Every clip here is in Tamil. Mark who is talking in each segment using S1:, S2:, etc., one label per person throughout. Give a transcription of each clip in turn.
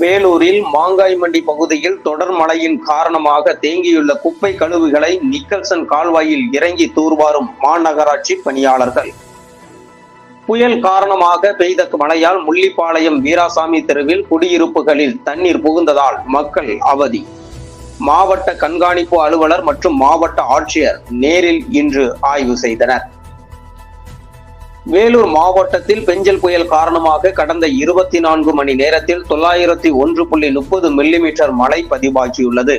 S1: வேலூரில் மாங்காய்மண்டி பகுதியில் தொடர் மழையின் காரணமாக தேங்கியுள்ள குப்பை கழிவுகளை நிக்கல்சன் கால்வாயில் இறங்கி தூர்வாரும் மாநகராட்சி பணியாளர்கள். புயல் காரணமாக பெய்த மழையால் முள்ளிப்பாளையம் வீராசாமி தெருவில் குடியிருப்புகளில் தண்ணீர் புகுந்ததால் மக்கள் அவதி. மாவட்ட கண்காணிப்பு அலுவலர் மற்றும் மாவட்ட ஆட்சியர் நேரில் இன்று ஆய்வு செய்தனர். வேலூர் மாவட்டத்தில் பெஞ்சல் புயல் காரணமாக கடந்த இருபத்தி நான்கு மணி நேரத்தில் தொள்ளாயிரத்தி ஒன்று புள்ளி முப்பது மில்லிமீட்டர் மழை பதிவாகியுள்ளது.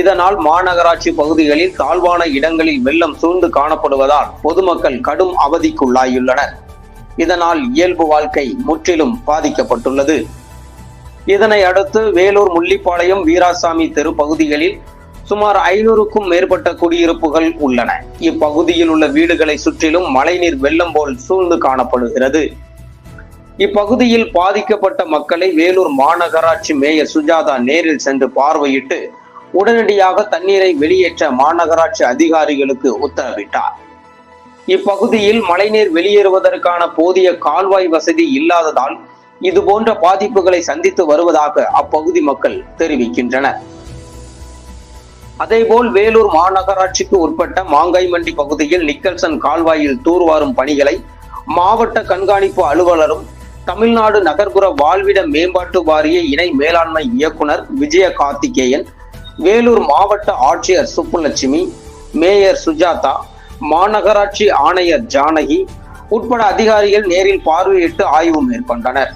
S1: இதனால் மாநகராட்சி பகுதிகளில் தாழ்வான இடங்களில் வெள்ளம் சூழ்ந்து காணப்படுவதால் பொதுமக்கள் கடும் அவதிக்குள்ளாயுள்ளனர் இதனால் இயல்பு வாழ்க்கை முற்றிலும் பாதிக்கப்பட்டுள்ளது. இதனை அடுத்து வேலூர் முள்ளிப்பாளையம் வீராசாமி தெரு பகுதிகளில் சுமார் ஐநூறுக்கும் மேற்பட்ட குடியிருப்புகள் உள்ளன. இப்பகுதியில் உள்ள வீடுகளை சுற்றிலும் மழைநீர் வெள்ளம் போல் சூழ்ந்து காணப்படுகிறது. இப்பகுதியில் பாதிக்கப்பட்ட மக்களை வேலூர் மாநகராட்சி மேயர் சுஜாதா நேரில் சென்று பார்வையிட்டு உடனடியாக தண்ணீரை வெளியேற்ற மாநகராட்சி அதிகாரிகளுக்கு உத்தரவிட்டார். இப்பகுதியில் மழைநீர் வெளியேறுவதற்கான போதிய கால்வாய் வசதி இல்லாததால் இதுபோன்ற பாதிப்புகளை சந்தித்து வருவதாக அப்பகுதி மக்கள் தெரிவிக்கின்றனர். அதேபோல் வேலூர் மாநகராட்சிக்கு உட்பட்ட மாங்காய்மண்டி பகுதியில் நிக்கல்சன் கால்வாயில் தூர்வாரும் பணிகளை மாவட்ட கண்காணிப்பு அலுவலரும் தமிழ்நாடு நகர்ப்புற வாழ்விட மேம்பாட்டு வாரிய இணை மேலாண்மை இயக்குனர் விஜய கார்த்திகேயன் வேலூர் மாவட்ட ஆட்சியர் சுப்புலட்சுமி மேயர் சுஜாதா மாநகராட்சி ஆணையர் ஜானகி உட்பட அதிகாரிகள் நேரில் பார்வையிட்டு ஆய்வு மேற்கொண்டனர்.